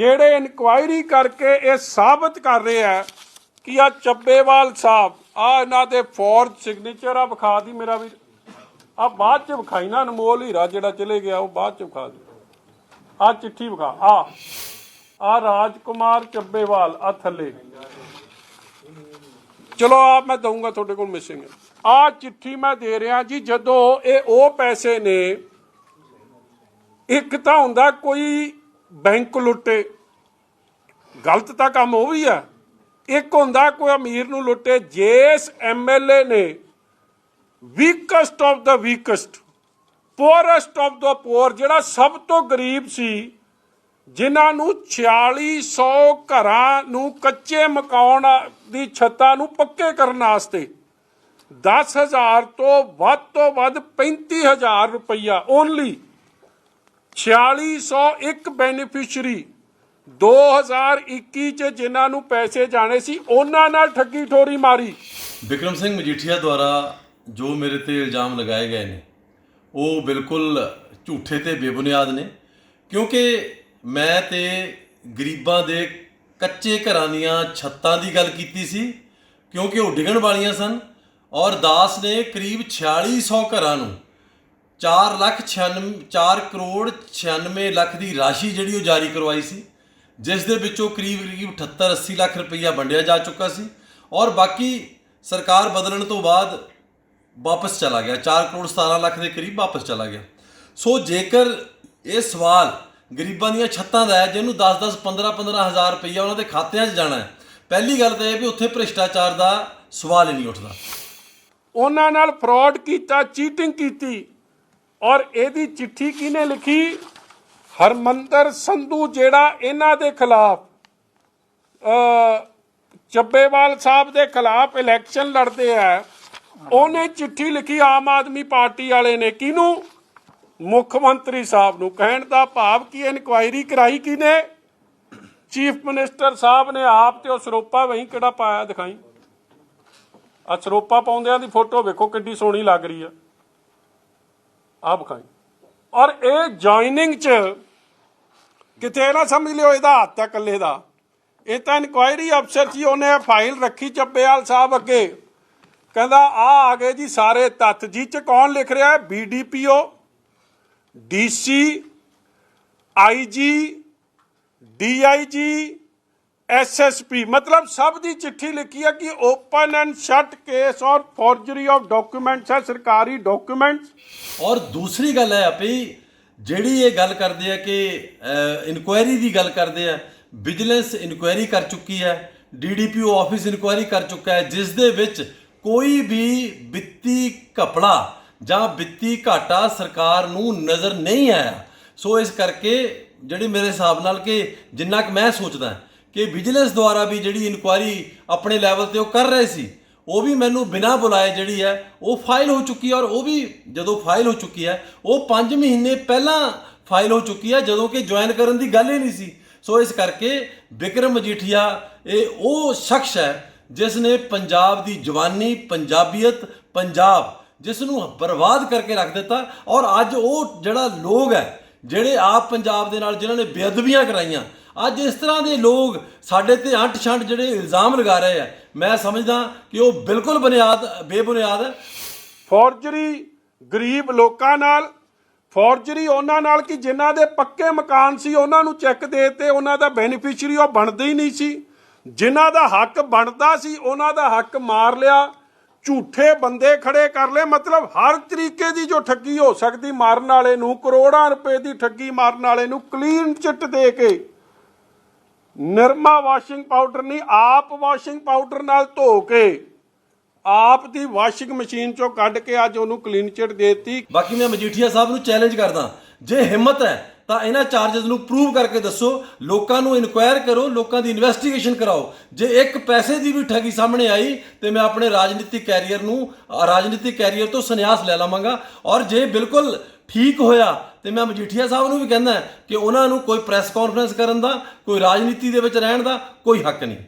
ਜਿਹੜੇ ਇਨਕੁਆਇਰੀ ਕਰਕੇ ਇਹ ਸਾਬਤ ਕਰ ਰਹੇ ਆ ਕਿ ਆ ਚੱਬੇਵਾਲ ਸਾਹਿਬ ਆ ਇਹਨਾਂ ਦੇ ਫੋਰਜ ਸਿਗਨੇਚਰ ਆ, ਵਿਖਾ ਦੀ ਮੇਰਾ ਵੀ ਆ ਬਾਅਦ ਚ ਵਿਖਾਈ ਨਾ, ਅਨਮੋਲ ਹੀਰਾ ਜਿਹੜਾ ਚਲੇ ਗਿਆ, ਉਹ ਬਾਅਦ ਚ ਵਿਖਾ ਦੀ ਆ ਚਿੱਠੀ ਵਿਖਾ ਆ ਆ ਰਾਜਕੁਮਾਰ ਚੱਬੇਵਾਲ ਆ ਥੱਲੇ। ਚਲੋ ਆ ਮੈਂ ਦਊਂਗਾ ਤੁਹਾਡੇ ਕੋਲ ਮਿਸਿੰਗ ਆ ਚਿੱਠੀ ਮੈਂ ਦੇ ਰਿਹਾ ਜੀ, ਜਦੋਂ ਇਹ ਉਹ ਪੈਸੇ ਨੇ, ਇੱਕ ਤਾਂ ਹੁੰਦਾ ਕੋਈ ਬੈਂਕ ਲੁੱਟੇ। ਗਲਤ ਤਾਂ ਕੰਮ ਉਹ ਵੀ ਆ। ਇੱਕ ਹੁੰਦਾ ਕੋਈ ਅਮੀਰ ਨੂੰ ਲੁੱਟੇ ਜਿਸ ਐਮਐਲਏ ਨੇ ਵੀਕਸਟ ਆਫ ਦਾ ਵੀਕਸਟ ਪੋਰੈਸਟ ਆਫ ਦਾ ਪੋਰ ਜਿਹੜਾ ਸਭ ਤੋਂ ਗਰੀਬ ਸੀ, ਜਿਨ੍ਹਾਂ ਨੂੰ 4600 ਘਰਾਂ ਨੂੰ ਕੱਚੇ ਮਕਾਨ ਦੀ ਛੱਤਾਂ ਨੂੰ ਪੱਕੇ ਕਰਨ ਵਾਸਤੇ 10000 ਤੋਂ ਵੱਧ ਤੋਂ ਵੱਧ 35000 ਰੁਪਈਆ ਓਨਲੀ 4600 ਇੱਕ ਬੈਨੀਫੀਸ਼ੀਅਰੀ 2021 ਚ ਜਿਨ੍ਹਾਂ ਨੂੰ ਪੈਸੇ ਜਾਣੇ ਸੀ, ਉਹਨਾਂ ਨਾਲ ਠੱਗੀ ਠੋਰੀ ਮਾਰੀ। ਵਿਕਰਮ ਸਿੰਘ ਮਜੀਠੀਆ ਦੁਆਰਾ ਜੋ ਮੇਰੇ ਤੇ ਇਲਜ਼ਾਮ ਲਗਾਏ ਗਏ ਨੇ, ਉਹ ਬਿਲਕੁਲ ਝੂਠੇ ਤੇ ਬੇਬੁਨਿਆਦ ਨੇ, ਕਿਉਂਕਿ ਮੈਂ ਤੇ ਗਰੀਬਾਂ ਦੇ ਕੱਚੇ ਘਰਾਂ ਦੀਆਂ ਛੱਤਾਂ ਦੀ ਗੱਲ ਕੀਤੀ ਸੀ, ਕਿਉਂਕਿ ਉਹ ਡਿੱਗਣ ਵਾਲੀਆਂ ਸਨ ਔਰ ਦਾਸ ਨੇ ਕਰੀਬ 4600 ਘਰਾਂ ਨੂੰ 4 ਲੱਖ 96 4 ਕਰੋੜ 96 ਲੱਖ ਦੀ ਰਾਸ਼ੀ ਜਿਹੜੀ ਉਹ ਜਾਰੀ ਕਰਵਾਈ ਸੀ, ਜਿਸ ਦੇ ਵਿੱਚੋਂ ਕਰੀਬ ਕਰੀਬ 78 80 ਲੱਖ ਰੁਪਈਆ ਵੰਡਿਆ ਜਾ ਚੁੱਕਾ ਸੀ ਔਰ ਬਾਕੀ ਸਰਕਾਰ ਬਦਲਣ ਤੋਂ ਬਾਅਦ ਵਾਪਸ ਚਲਾ ਗਿਆ 4 ਕਰੋੜ 17 ਲੱਖ ਦੇ ਕਰੀਬ ਵਾਪਸ ਚਲਾ ਗਿਆ। ਸੋ ਜੇਕਰ ਇਹ ਸਵਾਲ ਗਰੀਬਾਂ ਦੀਆਂ ਛੱਤਾਂ ਦਾ ਹੈ, ਜਿਹਨੂੰ 10 10 15 15 ਹਜ਼ਾਰ ਰੁਪਈਆ ਉਹਨਾਂ ਦੇ ਖਾਤਿਆਂ 'ਚ ਜਾਣਾ ਹੈ, ਪਹਿਲੀ ਗੱਲ ਤਾਂ ਇਹ ਵੀ ਉੱਥੇ ਭ੍ਰਿਸ਼ਟਾਚਾਰ ਦਾ ਸਵਾਲ ਹੀ ਨਹੀਂ ਉੱਠਦਾ। ਉਹਨਾਂ ਨਾਲ ਫਰਾਡ ਕੀਤਾ, ਚੀਟਿੰਗ ਕੀਤੀ। ਔਰ ਇਹਦੀ ਚਿੱਠੀ ਕਿਹਨੇ ਲਿਖੀ? ਹਰਮੰਦਰ ਸੰਧੂ ਜਿਹੜਾ ਇਹਨਾਂ ਦੇ ਖਿਲਾਫ ਚੱਬੇਵਾਲ ਸਾਹਿਬ ਦੇ ਖਿਲਾਫ ਇਲੈਕਸ਼ਨ ਲੜਦੇ ਆ, ਉਹਨੇ ਚਿੱਠੀ ਲਿਖੀ ਆਮ ਆਦਮੀ ਪਾਰਟੀ ਵਾਲੇ ਨੇ। ਕਿਹਨੂੰ? ਮੁੱਖ ਮੰਤਰੀ ਸਾਹਿਬ ਨੂੰ। ਕਹਿਣ ਦਾ ਭਾਵ ਕੀ, ਇਨਕੁਆਇਰੀ ਕਰਾਈ ਕਿਹਨੇ? ਚੀਫ ਮਿਨਿਸਟਰ ਸਾਹਿਬ ਨੇ ਆਪ ਤੇ ਉਹ ਸਰੋਪਾ, ਵਹੀਂ ਕਿਹੜਾ ਪਾਇਆ ਦਿਖਾਈ? ਆ ਸਰੋਪਾ ਪਾਉਂਦਿਆਂ ਦੀ ਫੋਟੋ ਵੇਖੋ ਕਿੱਡੀ ਸੋਹਣੀ ਲੱਗ ਰਹੀ ਆ। ਆ ਵਿਖਾਈ ਔਰ ਇਹ ਜੁਆਇਨਿੰਗ ਚ ਕਿਤੇ ਨਾ ਸਮਝ ਲਿਓ ਇਹਦਾ ਹੱਥ ਹੈ ਇਕੱਲੇ ਦਾ। ਇਹ ਤਾਂ ਇਨਕੁਆਇਰੀ ਅਫਸਰ ਸੀ, ਉਹਨੇ ਫਾਈਲ ਰੱਖੀ ਚੱਬੇਵਾਲ ਸਾਹਿਬ ਅੱਗੇ। ਕਹਿੰਦਾ, ਆ ਆ ਗਏ ਜੀ ਸਾਰੇ ਤੱਥ ਜੀ ਚ ਕੌਣ ਲਿਖ ਰਿਹਾ ਹੈ? BDPO DC IG DIG SSP ਮਤਲਬ ਸਭ ਦੀ ਚਿੱਠੀ ਲਿਖੀ ਹੈ ਕਿ ਓਪਨ ਐਂਡ ਸ਼ਟ ਕੇਸ ਔਰ ਫੋਰਜਰੀ ਆਫ ਡਾਕੂਮੈਂਟਸ ਹੈ, ਸਰਕਾਰੀ ਡਾਕੂਮੈਂਟਸ ਔਰ ਦੂਸਰੀ ਗੱਲ ਹੈ ਆਪੀ, ਜਿਹੜੀ ਇਹ ਗੱਲ ਕਰਦੇ ਆ ਕਿ ਇਨਕੁਆਇਰੀ ਦੀ ਗੱਲ ਕਰਦੇ ਆ ਵਿਜੀਲੈਂਸ ਇਨਕੁਆਇਰੀ ਕਰ ਚੁੱਕੀ ਹੈ ਡੀਡੀਪੀਓ ਆਫਿਸ ਇਨਕੁਆਇਰੀ ਕਰ ਚੁੱਕਾ ਹੈ, ਜਿਸ ਦੇ ਵਿੱਚ ਕੋਈ ਵੀ ਵਿੱਤੀ ਘਪਲਾ ਜਾਂ ਵਿੱਤੀ ਘਾਟਾ ਸਰਕਾਰ ਨੂੰ ਨਜ਼ਰ ਨਹੀਂ ਆਇਆ। ਸੋ ਇਸ ਕਰਕੇ, ਜਿਹੜੀ ਮੇਰੇ ਹਿਸਾਬ ਨਾਲ ਕਿ ਜਿੰਨਾ ਕਿ ਮੈਂ ਸੋਚਦਾ ਕਿ ਵਿਜੀਲੈਂਸ ਦੁਆਰਾ ਵੀ ਜਿਹੜੀ ਇਨਕੁਆਇਰੀ ਆਪਣੇ ਲੈਵਲ ਤੇ ਉਹ ਕਰ ਰਹੇ ਸੀ, ਉਹ ਵੀ ਮੈਨੂੰ ਬਿਨਾਂ ਬੁਲਾਏ ਜਿਹੜੀ ਹੈ, ਉਹ ਫਾਈਲ ਹੋ ਚੁੱਕੀ ਹੈ ਔਰ ਉਹ ਵੀ ਜਦੋਂ ਫਾਈਲ ਹੋ ਚੁੱਕੀ ਹੈ, ਉਹ 5 ਮਹੀਨੇ ਪਹਿਲਾਂ ਫਾਈਲ ਹੋ ਚੁੱਕੀ ਹੈ, ਜਦੋਂ ਕਿ ਜੁਆਇਨ ਕਰਨ ਦੀ ਗੱਲ ਹੀ ਨਹੀਂ ਸੀ। ਸੋ ਇਸ ਕਰਕੇ ਵਿਕਰਮ ਮਜੀਠੀਆ, ਇਹ ਉਹ ਸ਼ਖਸ ਹੈ ਜਿਸ ਨੇ ਪੰਜਾਬ ਦੀ ਜਵਾਨੀ, ਪੰਜਾਬੀਅਤ, ਪੰਜਾਬ ਜਿਸ ਨੂੰ ਬਰਬਾਦ ਕਰਕੇ ਰੱਖ ਦਿੱਤਾ ਔਰ ਅੱਜ ਉਹ ਜਿਹੜਾ ਲੋਕ ਹੈ ਜਿਹੜੇ ਆਪ ਪੰਜਾਬ ਦੇ ਨਾਲ ਜਿਨ੍ਹਾਂ ਨੇ ਬੇਅਦਬੀਆਂ ਕਰਾਈਆਂ, ਅੱਜ ਇਸ ਤਰ੍ਹਾਂ ਦੇ ਲੋਕ ਸਾਡੇ ਤੇ ਅੰਟ ਛੰਟ ਜਿਹੜੇ ਇਲਜ਼ਾਮ ਲਗਾ ਰਹੇ ਆ, ਮੈਂ ਸਮਝਦਾ ਕਿ ਉਹ ਬਿਲਕੁਲ ਬੁਨਿਆਦ, ਬੇਬੁਨਿਆਦ ਹੈ। ਫੋਰਜਰੀ ਗਰੀਬ ਲੋਕਾਂ ਨਾਲ ਫੋਰਜਰੀ ਉਹਨਾਂ ਨਾਲ ਕਿ ਜਿਨ੍ਹਾਂ ਦੇ ਪੱਕੇ ਮਕਾਨ ਸੀ, ਉਹਨਾਂ ਨੂੰ ਚੈੱਕ ਦੇ ਤੇ ਉਹਨਾਂ ਦਾ ਬੈਨੀਫੀਸ਼ੀਅਰੀ ਉਹ ਬਣਦੇ ਹੀ ਨਹੀਂ ਸੀ। ਜਿਨ੍ਹਾਂ ਦਾ ਹੱਕ ਬਣਦਾ ਸੀ, ਉਹਨਾਂ ਦਾ ਹੱਕ ਮਾਰ ਲਿਆ। ਝੂਠੇ ਬੰਦੇ ਖੜੇ ਕਰ ਲਏ। ਮਤਲਬ ਹਰ ਤਰੀਕੇ ਦੀ ਜੋ ਠੱਗੀ ਹੋ ਸਕਦੀ, ਮਾਰਨ ਵਾਲੇ ਨੂੰ, ਕਰੋੜਾਂ ਰੁਪਏ ਦੀ ਠੱਗੀ ਮਾਰਨ ਵਾਲੇ ਨੂੰ ਕਲੀਨ ਚਿੱਟ ਦੇ ਕੇ। ਨਿਰਮਾ ਵਾਸ਼ਿੰਗ ਪਾਊਡਰ ਨਹੀਂ, ਆਪ ਵਾਸ਼ਿੰਗ ਪਾਊਡਰ ਨਾਲ ਧੋ ਕੇ, ਆਪ ਦੀ ਵਾਸ਼ਿੰਗ ਮਸ਼ੀਨ ਚੋਂ ਕੱਢ ਕੇ ਅੱਜ ਉਹਨੂੰ ਕਲੀਨ ਚਿੱਟ ਦੇਤੀ। ਬਾਕੀ ਮੈਂ ਮਜੀਠੀਆ ਸਾਹਿਬ ਨੂੰ ਚੈਲੰਜ ਕਰਦਾ, ਜੇ ਹਿੰਮਤ ਹੈ ਤਾਂ ਇਹਨਾਂ ਚਾਰजेस ਨੂੰ ਪ੍ਰੂਵ ਕਰਕੇ ਦੱਸੋ, ਲੋਕਾਂ ਨੂੰ ਇਨਕੁਆਇਰ ਕਰੋ, ਲੋਕਾਂ ਦੀ ਇਨਵੈਸਟੀਗੇਸ਼ਨ ਕਰਾਓ। ਜੇ ਇੱਕ ਪੈਸੇ ਦੀ ਵੀ ਠੱਗੀ ਸਾਹਮਣੇ ਆਈ, ਤੇ ਮੈਂ ਆਪਣੇ ਰਾਜਨੀਤਿਕ ਕੈਰੀਅਰ ਨੂੰ ਰਾਜਨੀਤਿਕ ਕੈਰੀਅਰ ਤੋਂ ਸੰਨਿਆਸ ਲੈ ਲਵਾਂਗਾ। ਔਰ ਜੇ ਬਿਲਕੁਲ ਠੀਕ ਹੋਇਆ, ਤੇ ਮੈਂ ਮਜੀਠੀਆ ਸਾਹਿਬ ਨੂੰ ਵੀ ਕਹਿੰਦਾ ਕਿ ਉਹਨਾਂ ਨੂੰ ਕੋਈ ਪ੍ਰੈਸ ਕਾਨਫਰੰਸ ਕਰਨ ਦਾ, ਕੋਈ ਰਾਜਨੀਤੀ ਦੇ ਵਿੱਚ ਰਹਿਣ ਦਾ, ਕੋਈ ਹੱਕ ਨਹੀਂ।